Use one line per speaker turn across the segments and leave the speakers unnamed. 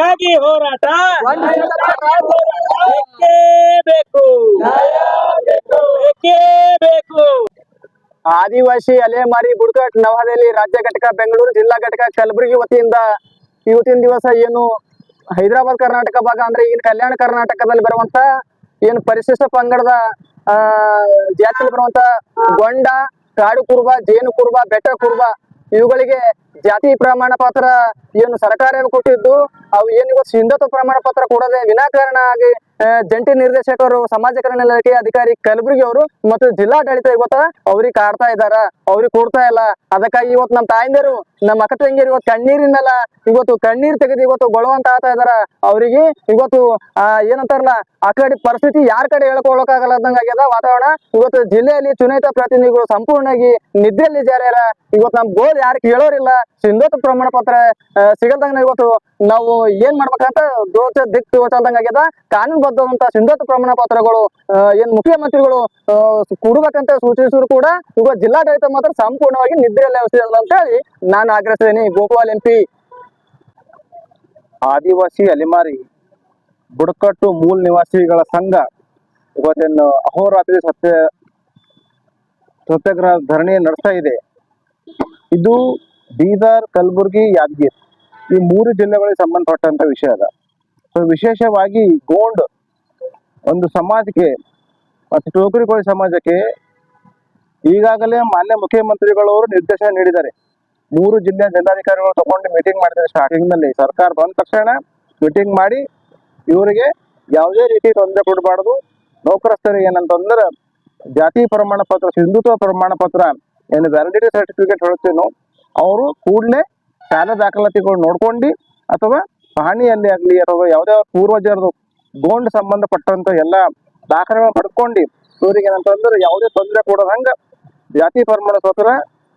ಗಾಗಿ ಹೋರಾಟ ಬೇಕೇ ಬೇಕು. ಬೇಕೇ ಬೇಕು.
ಆದಿವಾಸಿ ಅಲೆಮಾರಿ ಬುಡಕಟ್ ನವದೆಹಲಿ ರಾಜ್ಯ ಘಟಕ ಬೆಂಗಳೂರು ಜಿಲ್ಲಾ ಘಟಕ ಕಲಬುರಗಿ ವತಿಯಿಂದ ಇವತ್ತಿನ ದಿವಸ ಏನು ಹೈದರಾಬಾದ್ ಕರ್ನಾಟಕ ಭಾಗ ಅಂದ್ರೆ ಈಗಿನ ಕಲ್ಯಾಣ ಕರ್ನಾಟಕದಲ್ಲಿ ಬರುವಂತ ಏನು ಪರಿಶಿಷ್ಟ ಪಂಗಡದ ಆ ಜಾತಿಯಲ್ಲಿ ಬರುವಂತ ಗೊಂಡ ಕಾಡು ಕುರುಬ ಜೇನು ಕುರುಬ ಬೆಟ್ಟ ಕುರುಬ ಇವುಗಳಿಗೆ ಜಾತಿ ಪ್ರಮಾಣ ಪತ್ರ ಏನು ಸರ್ಕಾರ ಕೊಟ್ಟಿದ್ದು, ಅವು ಏನು ಸಿಂಧುತ್ವ ಪ್ರಮಾಣ ಪತ್ರ ಕೊಡದೆ ವಿನಾಕಾರಣ ಆಗಿ ಜಂಟಿ ನಿರ್ದೇಶಕರು ಸಮಾಜ ಕಲ್ಯಾಣ ಇಲಾಖೆ ಅಧಿಕಾರಿ ಕಲಬುರಗಿ ಅವರು ಮತ್ತು ಜಿಲ್ಲಾಡಳಿತ ಇವತ್ತ ಅವ್ರಿಗೆ ಕಾಡ್ತಾ ಇದಾರ ಅವ್ರಿಗೆ ಕೊಡ್ತಾ ಇಲ್ಲ. ಅದಕ್ಕಾಗಿ ಇವತ್ತು ನಮ್ಮ ತಾಯಂದಿರು, ನಮ್ಮ ಅಕ್ಕ ತಂಗಿಯರು ಇವತ್ತು ಕಣ್ಣೀರಿನಲ್ಲ. ಇವತ್ತು ಕಣ್ಣೀರ್ ತೆಗೆದು ಇವತ್ತು ಗೊಳವಂತ ಆಗ್ತಾ ಇದಾರ. ಅವರಿಗೆ ಇವತ್ತು ಏನಂತಾರಲ್ಲ, ಆ ಕಡೆ ಪರಿಸ್ಥಿತಿ ಯಾರ ಕಡೆ ಆಗ್ಯದ. ವಾತಾವರಣ ಇವತ್ತು ಜಿಲ್ಲೆಯಲ್ಲಿ ಚುನಾಯಿತ ಪ್ರತಿನಿಧಿಗಳು ಸಂಪೂರ್ಣವಾಗಿ ನಿದ್ರೆಯಲ್ಲಿ ಜಾರ್ಯಾರ ಇವತ್ತು ನಮ್ ಗೋಲ್ ಯಾರು ಕೇಳೋರಿಲ್ಲ. ಸಿಂಧುತ್ವ ಪ್ರಮಾಣ ಪತ್ರ ಸಿಗಲ್ದಂಗ ಇವತ್ತು ನಾವು ಏನ್ ಮಾಡ್ಬೇಕಂತ ದೋಚ ದಿಕ್ ತೋಚಲ್ದಂಗ ಆಗ್ಯದ. ಕಾನೂನುಬದ್ಧವಂತ ಸಿಂಧುತ್ವ ಪ್ರಮಾಣ ಪತ್ರಗಳು ಏನ್ ಮುಖ್ಯಮಂತ್ರಿಗಳು ಕೊಡಬೇಕಂತ ಸೂಚಿಸಿದ್ರು ಕೂಡ ಇವಾಗ ಜಿಲ್ಲಾಡಳಿತ ಮಾತ್ರ ಸಂಪೂರ್ಣವಾಗಿ ನಿದ್ರೆಯಲ್ಲಿ ಅಂತ ಹೇಳಿ ನಾನು ಆಗ್ರಹಿಸಿದ್ದೀನಿ ಗೋಪಾಲ್ ಎಂ ಪಿ.
ಆದಿವಾಸಿ ಅಲೆಮಾರಿ, ಬುಡಕಟ್ಟು ಮೂಲ ನಿವಾಸಿಗಳ ಸಂಘ ಇವತ್ತೇನು ಅಹೋರಾತ್ರಿ ಸತ್ಯ, ಸತ್ಯಾಗ್ರಹ ಧರಣಿ ನಡೆಸ್ತಾ ಇದೆ. ಇದು ಬೀದರ್, ಕಲಬುರಗಿ, ಯಾದಗಿರಿ ಈ ಮೂರು ಜಿಲ್ಲೆಗಳಿಗೆ ಸಂಬಂಧಪಟ್ಟಂತ ವಿಷಯ ಅದ. ಸೊ ವಿಶೇಷವಾಗಿ ಗೋಂಡ್ ಒಂದು ಸಮಾಜಕ್ಕೆ, ಮತ್ತು ಟೋಕರಿಕೋಳಿ ಸಮಾಜಕ್ಕೆ ಈಗಾಗಲೇ ಮಾನ್ಯ ಮುಖ್ಯಮಂತ್ರಿಗಳವರು ನಿರ್ದೇಶನ ನೀಡಿದ್ದಾರೆ. ಮೂರು ಜಿಲ್ಲೆಯ ಜಿಲ್ಲಾಧಿಕಾರಿಗಳು ತಗೊಂಡು ಮೀಟಿಂಗ್ ಮಾಡಿದ್ದಾರೆ ಸ್ಟಾರ್ಟಿಂಗ್ನಲ್ಲಿ ಸರ್ಕಾರ ಬಂದ ತಕ್ಷಣ ಮೀಟಿಂಗ್ ಮಾಡಿ ಇವರಿಗೆ ಯಾವುದೇ ರೀತಿ ತೊಂದರೆ ಕೊಡಬಾರ್ದು. ನೌಕರಸ್ಥರಿಗೆ ಏನಂತಂದ್ರೆ ಜಾತಿ ಪ್ರಮಾಣ ಪತ್ರ, ಸಿಂಧುತ್ವ ಪ್ರಮಾಣ ಪತ್ರ, ಏನು ವ್ಯಾಲಿಡಿಟಿ ಸರ್ಟಿಫಿಕೇಟ್ ಹೇಳುತ್ತೇನೋ, ಅವರು ಕೂಡಲೇ ಶಾಲಾ ದಾಖಲಾತಿಗಳು ನೋಡ್ಕೊಂಡು ಅಥವಾ ಪಹಣಿಯಲ್ಲಿ ಆಗಲಿ ಅಥವಾ ಯಾವುದೇ ಪೂರ್ವಜರದು ಗೋಂಡ್ ಸಂಬಂಧಪಟ್ಟಂತ ಎಲ್ಲ ದಾಖಲೆಗಳನ್ನ ಪಡ್ಕೊಂಡು ಇವರಿಗೆ ಏನಂತಂದ್ರೆ ಯಾವುದೇ ತೊಂದರೆ ಕೊಡೋದಂಗ ಜಾತಿ ಪ್ರಮಾಣ ಪತ್ರ,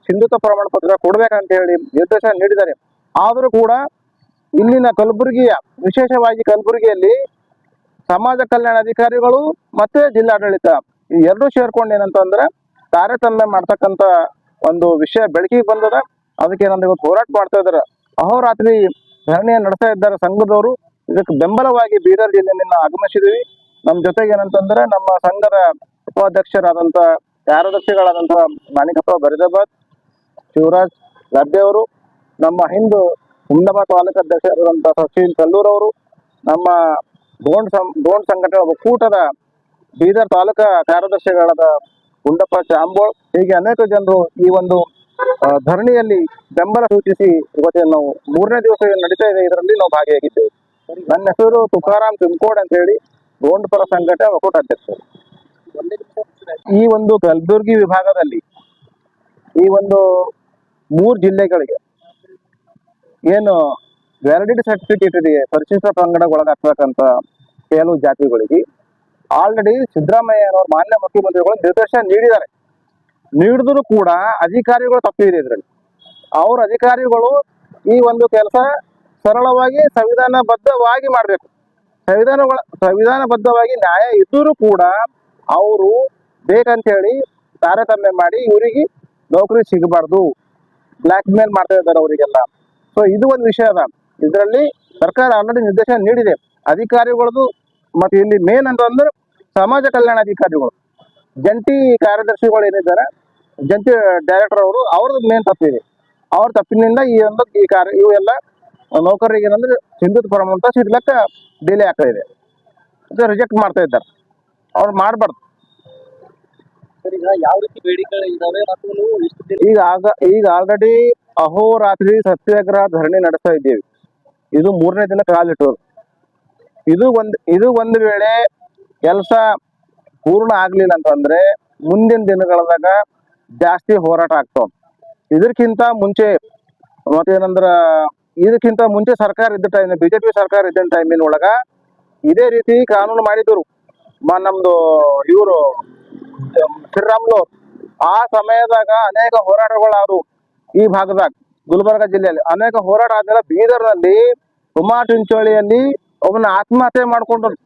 ಸಿಂಧುತ್ವ ಪ್ರಮಾಣ ಪತ್ರ ಕೊಡ್ಬೇಕಂತ ಹೇಳಿ ನಿರ್ದೇಶನ ನೀಡಿದ್ದಾರೆ. ಆದರೂ ಕೂಡ ಇಲ್ಲಿನ ಕಲಬುರಗಿಯ, ವಿಶೇಷವಾಗಿ ಕಲಬುರಗಿಯಲ್ಲಿ ಸಮಾಜ ಕಲ್ಯಾಣ ಅಧಿಕಾರಿಗಳು ಮತ್ತೆ ಜಿಲ್ಲಾಡಳಿತ ಈ ಎರಡು ಸೇರ್ಕೊಂಡು ಏನಂತಂದ್ರೆ ತಾರತಮ್ಯ ಮಾಡ್ತಕ್ಕಂತ ಒಂದು ವಿಷಯ ಬೆಳಕಿಗೆ ಬಂದದ. ಅದಕ್ಕೆ ಏನಂದ್ರೆ ಹೋರಾಟ ಮಾಡ್ತಾ ಇದ್ದಾರೆ. ಅಹೋರಾತ್ರಿ ಧರಣಿಯನ್ನು ನಡೆಸ್ತಾ ಇದ್ದಾರೆ ಸಂಘದವರು. ಇದಕ್ಕೆ ಬೆಂಬಲವಾಗಿ ಬೀದರ್ ಜಿಲ್ಲೆಯಿಂದ ಆಗಮಿಸಿದೀವಿ ನಮ್ಮ ಜೊತೆಗೆ ಏನಂತಂದ್ರೆ ನಮ್ಮ ಸಂಘದ ಉಪಾಧ್ಯಕ್ಷರಾದಂತ ಕಾರ್ಯದರ್ಶಿಗಳಾದಂತ ಮಾಣಿಕಪ್ಪ ಬರಿದಾಬಾದ್, ಶಿವರಾಜ್ ಗದ್ದೆ ಅವರು, ನಮ್ಮ ಹಿಂದೂ ಹುಮ್ನಾಬಾದ್ ತಾಲೂಕು ಅಧ್ಯಕ್ಷರಾದಂತಹ ಸಚಿನ್ ಕಲ್ಲೂರ್ ಅವರು, ನಮ್ಮ ಗೋಂಡ್ ಸಂ ಗೋಂಡ್ ಸಂಘಟನೆ ಒಕ್ಕೂಟದ ಬೀದರ್ ತಾಲೂಕಾ ಕಾರ್ಯದರ್ಶಿಗಳಾದ ಗುಂಡಪ್ಪ ಚಾಂಬೋಳ್. ಹೀಗೆ ಅನೇಕ ಜನರು ಈ ಒಂದು ಧರಣಿಯಲ್ಲಿ ಬೆಂಬಲ ಸೂಚಿಸಿ ಇವತ್ತಿನ ನಾವು ಮೂರನೇ ದಿವಸ ನಡೀತಾ ಇದೆ. ಇದರಲ್ಲಿ ನಾವು ಭಾಗಿಯಾಗಿದ್ದೇವೆ. ನನ್ನ ಹೆಸರು ತುಕಾರಾಮ್ ತುಮಕೋಡ್ ಅಂತ ಹೇಳಿ, ಗೋಂಡ್ಪುರ ಸಂಘಟನೆ ಒಕ್ಕೂಟ ಅಧ್ಯಕ್ಷರು. ಈ ಒಂದು ಕಲಬುರಗಿ ವಿಭಾಗದಲ್ಲಿ ಈ ಒಂದು ಮೂರು ಜಿಲ್ಲೆಗಳಿಗೆ ಏನು ವ್ಯಾಲಿಡಿಟಿ ಸರ್ಟಿಫಿಕೇಟ್ ಇದೆ, ಪರಿಶಿಷ್ಟ ಪಂಗಡಕ್ಕೆ ಕೆಲವು ಜಾತಿಗಳಿಗೆ ಆಲ್ರೆಡಿ ಸಿದ್ದರಾಮಯ್ಯ ಅವರ ಮಾನ್ಯ ಮುಖ್ಯಮಂತ್ರಿಗಳು ನಿರ್ದೇಶನ ನೀಡಿದ್ದಾರೆ. ನೀಡಿದ್ರು ಕೂಡ ಅಧಿಕಾರಿಗಳು ತಪ್ಪಿದೆ ಇದರಲ್ಲಿ. ಅವ್ರ ಅಧಿಕಾರಿಗಳು ಈ ಒಂದು ಕೆಲಸ ಸರಳವಾಗಿ ಸಂವಿಧಾನಬದ್ಧವಾಗಿ ಮಾಡಬೇಕು. ಸಂವಿಧಾನ ಸಂವಿಧಾನಬದ್ಧವಾಗಿ ನ್ಯಾಯ ಇದ್ದರೂ ಕೂಡ ಅವರು ಬೇಕಂತ ಹೇಳಿ ತಾರತಮ್ಯ ಮಾಡಿ ಇವರಿಗೆ ನೌಕರಿ ಸಿಗಬಾರ್ದು. ಬ್ಲ್ಯಾಕ್ ಮೇಲ್ ಮಾಡ್ತಾ ಇದ್ದಾರೆ ಅವರಿಗೆಲ್ಲ. ಸೊ ಇದು ಒಂದು ವಿಷಯ ಅದ. ಇದರಲ್ಲಿ ಸರ್ಕಾರ ಆಲ್ರೆಡಿ ನಿರ್ದೇಶನ ನೀಡಿದೆ. ಅಧಿಕಾರಿಗಳದು ಮತ್ತೆ ಇಲ್ಲಿ ಮೇನ್ ಅಂತಂದ್ರೆ ಸಮಾಜ ಕಲ್ಯಾಣ ಅಧಿಕಾರಿಗಳು. ಜಂಟಿ ಕಾರ್ಯದರ್ಶಿಗಳು ಏನಿದ್ದಾರೆ, ಜಂಟಿ ಡೈರೆಕ್ಟರ್ ಅವರು, ಅವ್ರದ್ದು ಮೇನ್ ತಪ್ಪಿದೆ ಅವ್ರ ತಪ್ಪಿನಿಂದ ಈ ಒಂದು ಈ ಕಾರ್ಯ, ಇವೆಲ್ಲ ನೌಕರರಿಗೆ ಏನಂದ್ರೆ ಹಿಂದುತ್ವ ಫಾರಂ ಅಂತ ಸಿಡ್ಲಕ್ಕ ಡಿಲೇ ಆಗ್ತಾ ಇದೆ. ರಿಜೆಕ್ಟ್ ಮಾಡ್ತಾ ಇದ್ದಾರೆ. ಅವ್ರು ಮಾಡಬಾರ್ದು.
ಈಗ
ಆಗ ಈಗ ಆಲ್ರೆಡಿ ಅಹೋರಾತ್ರಿ ಸತ್ಯಾಗ್ರಹ ಧರಣಿ ನಡೆಸ್ತಾ ಇದ್ದೀವಿ. ಇದು ಮೂರನೇ ದಿನ ಕಾಲಿಟ್ಟರು ಇದು ಒಂದ್ ಇದು ಒಂದು ವೇಳೆ ಕೆಲಸ ಪೂರ್ಣ ಆಗ್ಲಿಲ್ಲ ಅಂತಂದ್ರೆ ಮುಂದಿನ ದಿನಗಳದಾಗ ಜಾಸ್ತಿ ಹೋರಾಟ ಆಗ್ತಾವ ಇದಕ್ಕಿಂತ ಮುಂಚೆ ಮತ್ತೇನಂದ್ರ ಇದಕ್ಕಿಂತ ಮುಂಚೆ ಸರ್ಕಾರ ಇದ್ದ ಟೈಮ್ ಬಿಜೆಪಿ ಸರ್ಕಾರ ಇದ್ದ ಟೈಮಿನ ಒಳಗ ಇದೇ ರೀತಿ ಕಾನೂನು ಮಾಡಿದ್ರು. ನಮ್ದು ಇವರು ಶ್ರೀರಾಮ್ಲು ಆ ಸಮಯದಾಗ ಅನೇಕ ಹೋರಾಟಗಳಾದವು ಈ ಭಾಗದಾಗ, ಗುಲ್ಬರ್ಗ ಜಿಲ್ಲೆಯಲ್ಲಿ. ಅನೇಕ ಹೋರಾಟ ಆದ್ಮೇಲೆ ಬೀದರ್ನಲ್ಲಿ ಉಮಾ ಚಿಂಚೋಳಿಯಲ್ಲಿ ಒಬ್ಬನ ಆತ್ಮಹತ್ಯೆ ಮಾಡ್ಕೊಂಡ್ರು.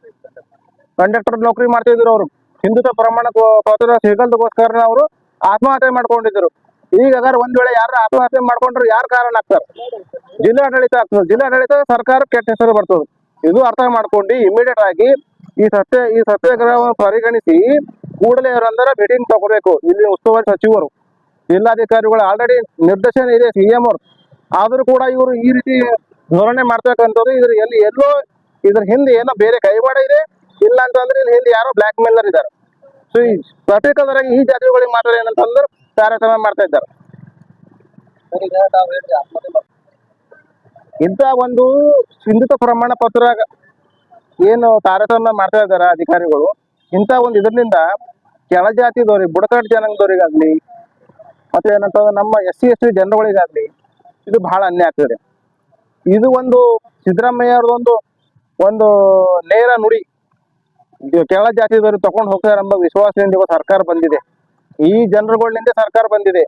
ಕಂಡಕ್ಟರ್ ನೌಕರಿ ಮಾಡ್ತಿದ್ರು ಅವರು. ಹಿಂದುತ್ವ ಪ್ರಮಾಣ ಪತ್ರ ಸಿಗಲ್ದಗೋಸ್ಕರ ಅವರು ಆತ್ಮಹತ್ಯೆ ಮಾಡ್ಕೊಂಡಿದ್ರು ಈಗ ಅದಾರ ಒಂದ್ ವೇಳೆ ಯಾರು ಆತ್ಮಹತ್ಯೆ ಮಾಡ್ಕೊಂಡ್ರು ಯಾರು ಕಾರಣ ಆಗ್ತಾರ? ಜಿಲ್ಲಾಡಳಿತ ಆಗ್ತದೆ. ಜಿಲ್ಲಾಡಳಿತ ಸರ್ಕಾರ ಕೆಟ್ಟ ಹೆಸರು ಬರ್ತದೆ. ಇದು ಅರ್ಥ ಮಾಡ್ಕೊಂಡು ಇಮಿಡಿಯೇಟ್ ಆಗಿ ಈ ಸತ್ಯ, ಈ ಸತ್ಯಾಗ್ರಹವನ್ನು ಪರಿಗಣಿಸಿ ಕೂಡಲೇ ಅವರಂದ್ರೆ ಮೀಟಿಂಗ್ ತಗೋಬೇಕು. ಇಲ್ಲಿ ಉಸ್ತುವಾರಿ ಸಚಿವರು, ಜಿಲ್ಲಾಧಿಕಾರಿಗಳು ಆಲ್ರೆಡಿ ನಿರ್ದೇಶನ ಇದೆ ಸಿಎಂ ಅವರು. ಆದ್ರೂ ಕೂಡ ಇವರು ಈ ರೀತಿ ಧೋರಣೆ ಮಾಡ್ತಕ್ಕಂಥದ್ದು ಇದ್ರ ಎಲ್ಲಿ ಎಲ್ಲೋ ಇದ್ರ ಹಿಂದೆ ಏನೋ ಬೇರೆ ಕೈವಾಡ ಇದೆ. ಇಲ್ಲ ಅಂತಂದ್ರೆ ಇಲ್ಲಿ ಹಿಂದೆ ಯಾರೋ ಬ್ಲಾಕ್ ಮೇಲರ್ ಇದ್ದಾರೆ. ಸೊ ಈ ಪ್ರತ್ಯೇಕದರಾಗಿ ಈ ಜಾತಿಗಳಿಗೆ ಮಾತ್ರ ಏನಂತಂದ್ರೆ ತಾರತಮ್ಯ ಮಾಡ್ತಾ ಇದ್ದಾರೆ. ಇಂತ ಒಂದು ಸಿಂಧಿತ ಪ್ರಮಾಣ ಪತ್ರ ಏನು ತಾರತಮ್ಯ ಮಾಡ್ತಾ ಇದ್ದಾರೆ ಅಧಿಕಾರಿಗಳು, ಇಂಥ ಒಂದು ಇದರಿಂದ ಕೆಳಜಾತಿದವ್ರಿಗೆ ಬುಡಕಟ್ಟು ಜನಾಂಗದವ್ರಿಗಾಗ್ಲಿ, ಮತ್ತೆ ಏನಂತಂದ್ರೆ ನಮ್ಮ ಎಸ್ ಸಿ, ಎಸ್ ಟಿ ಜನರುಗಳಿಗಾಗ್ಲಿ ಇದು ಬಹಳ ಅನ್ಯಾಯ ಆಗ್ತದೆ. ಇದು ಒಂದು ಸಿದ್ದರಾಮಯ್ಯ ಅವ್ರದೊಂದು ಒಂದು ನೇರ ನುಡಿ ಕೆಳ ಜಾತಿದವರು ತಗೊಂಡು ಹೋಗ್ತಾರೆ ಎಂಬ ವಿಶ್ವಾಸದಿಂದ ಸರ್ಕಾರ ಬಂದಿದೆ. ಈ ಜನರುಗಳಿಂದ ಸರ್ಕಾರ ಬಂದಿದೆ.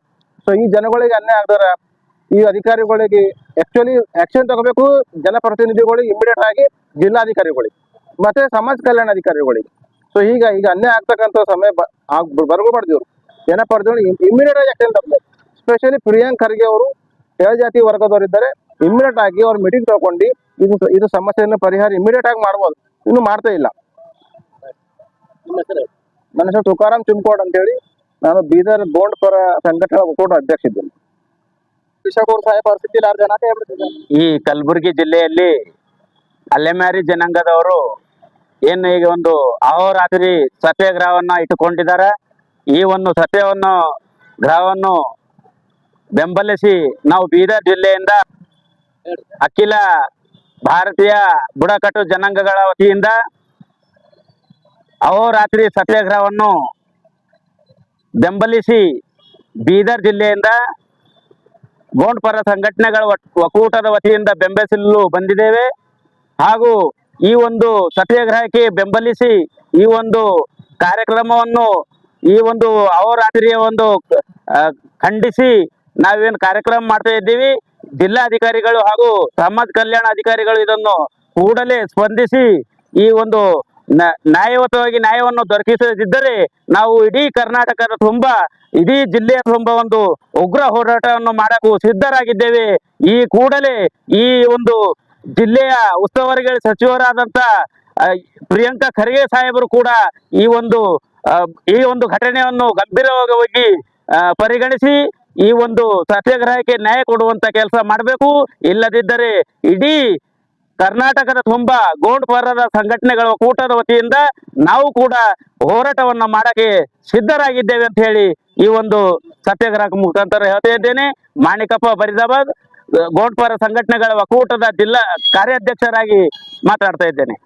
ಸೊ ಈ ಜನಗಳಿಗೆ ಅನ್ಯಾಯ ಆಗ್ದಾರ. ಈ ಅಧಿಕಾರಿಗಳಿಗೆ ಆಕ್ಚುಲಿ ಆಕ್ಷನ್ ತಗೋಬೇಕು. ಜನಪ್ರತಿನಿಧಿಗಳಿಗೆ ಇಮಿಡಿಯೇಟ್ ಆಗಿ ಜಿಲ್ಲಾಧಿಕಾರಿಗಳಿಗೆ ಮತ್ತೆ ಸಮಾಜ ಕಲ್ಯಾಣ ಅಧಿಕಾರಿಗಳಿಗೆ. ಸೊ ಈಗ ಈಗ ಅನ್ಯಾಯ ಆಗ್ತಕ್ಕಂಥ ಸಮಯ ಬ- ಆಗ್ ಬರ್ಕೋಬಾರ್ದು ಇವರು. ಜನಪ್ರತಿನಿಧಿ ಇಮಿಡಿಯೇಟ್ ಆಗಿ ಆಕ್ಷನ್ ತಗೋಬೇಕು. ಸ್ಪೆಷಲಿ ಪ್ರಿಯಾಂಕ್ ಖರ್ಗೆ ಅವರು ಕೆಳಜಾತಿ ವರ್ಗದವರು ಇದ್ದಾರೆ. ಇಮಿಡಿಯೇಟ್ ಆಗಿ ಅವ್ರ ಮೀಟಿಂಗ್ ತಗೊಂಡು ಇದು ಇದು ಸಮಸ್ಯೆಯನ್ನು ಪರಿಹಾರ ಇಮಿಡಿಯೇಟ್ ಆಗಿ ಮಾಡ್ಬೋದು. ಇನ್ನು ಮಾಡ್ತಾ ಇಲ್ಲ. ನನ್ನ ಹೆಸರು ತುಕಾರಾಮ್ ಚಿಮ್ಕೋಡ್ ಅಂತ ಹೇಳಿ ನಾನು ಬೀದರ್ ಬೋಂಡ್ ಪರ ಸಂಘಟನಾ ಒಕ್ಕೂಟ ಅಧ್ಯಕ್ಷ ಇದ್ದೇನೆ.
ವಿಶ್ವಕೂರ್ ಸಾಹೇಬ್ ಅವ್ರ ಜನ
ಈ ಕಲಬುರಗಿ ಜಿಲ್ಲೆಯಲ್ಲಿ ಅಲೆಮಾರಿ ಜನಾಂಗದವರು ಏನು ಈಗ ಒಂದು ಅಹೋರಾತ್ರಿ ಸತ್ಯಾಗ್ರಹವನ್ನ ಇಟ್ಟುಕೊಂಡಿದ್ದಾರೆ. ಈ ಒಂದು ಸತ್ಯವನ್ನು ಗ್ರಹವನ್ನು ಬೆಂಬಲಿಸಿ ನಾವು ಬೀದರ್ ಜಿಲ್ಲೆಯಿಂದ ಅಖಿಲ ಭಾರತೀಯ ಬುಡಕಟ್ಟು ಜನಾಂಗಗಳ ವತಿಯಿಂದ ಅಹೋರಾತ್ರಿ ಸತ್ಯಾಗ್ರಹವನ್ನು ಬೆಂಬಲಿಸಿ ಬೀದರ್ ಜಿಲ್ಲೆಯಿಂದ ಗೋಂಡ್ ಪರ ಸಂಘಟನೆಗಳ ಒಕ್ಕೂಟದ ವತಿಯಿಂದ ಬೆಂಬಲಿಸಲು ಬಂದಿದ್ದೇವೆ. ಹಾಗೂ ಈ ಒಂದು ಸತ್ಯಾಗ್ರಹಕ್ಕೆ ಬೆಂಬಲಿಸಿ ಈ ಒಂದು ಕಾರ್ಯಕ್ರಮವನ್ನು, ಈ ಒಂದು ಅವರಾತ್ರಿಯ ಒಂದು ಖಂಡಿಸಿ ನಾವೇನು ಕಾರ್ಯಕ್ರಮ ಮಾಡ್ತಾ ಇದ್ದೀವಿ. ಜಿಲ್ಲಾಧಿಕಾರಿಗಳು ಹಾಗೂ ಸಮಾಜ ಕಲ್ಯಾಣ ಅಧಿಕಾರಿಗಳು ಇದನ್ನು ಕೂಡಲೇ ಸ್ಪಂದಿಸಿ ಈ ಒಂದು ನ್ಯಾಯಯುತವಾಗಿ ನ್ಯಾಯವನ್ನು ದೊರಕಿಸದಿದ್ದರೆ ನಾವು ಇಡೀ ಕರ್ನಾಟಕದ ತುಂಬ, ಇಡೀ ಜಿಲ್ಲೆಯ ತುಂಬ ಒಂದು ಉಗ್ರ ಹೋರಾಟವನ್ನು ಮಾಡಕ್ಕೂ ಸಿದ್ಧರಾಗಿದ್ದೇವೆ. ಈ ಕೂಡಲೇ ಈ ಒಂದು ಜಿಲ್ಲೆಯ ಉಸ್ತುವಾರಿಗಳ ಸಚಿವರಾದಂತ ಪ್ರಿಯಾಂಕಾ ಖರ್ಗೆ ಸಾಹೇಬರು ಕೂಡ ಈ ಒಂದು ಈ ಒಂದು ಘಟನೆಯನ್ನು ಗಂಭೀರವಾಗಿ ಪರಿಗಣಿಸಿ ಈ ಒಂದು ಸತ್ಯಾಗ್ರಹಕ್ಕೆ ನ್ಯಾಯ ಕೊಡುವಂತ ಕೆಲಸ ಮಾಡಬೇಕು. ಇಲ್ಲದಿದ್ದರೆ ಇಡೀ ಕರ್ನಾಟಕದ ತುಂಬಾ ಗೋಂಡ್ ಪರದ ಸಂಘಟನೆಗಳ ಕೂಟದ ವತಿಯಿಂದ ನಾವು ಕೂಡ ಹೋರಾಟವನ್ನ ಮಾಡಕ್ಕೆ ಸಿದ್ಧರಾಗಿದ್ದೇವೆ ಅಂತ ಹೇಳಿ ಈ ಒಂದು ಸತ್ಯಾಗ್ರಹ ಮುಖಾಂತರ ಹೇಳ್ತಾ ಇದ್ದೇನೆ. ಮಾಣಿಕಪ್ಪ ಫರೀದಾಬಾದ್ ಗೋಂಡ್ ಪರ ಸಂಘಟನೆಗಳ ಒಕ್ಕೂಟದ ಜಿಲ್ಲಾ ಕಾರ್ಯಾಧ್ಯಕ್ಷರಾಗಿ ಮಾತಾಡ್ತಾ ಇದ್ದೇನೆ.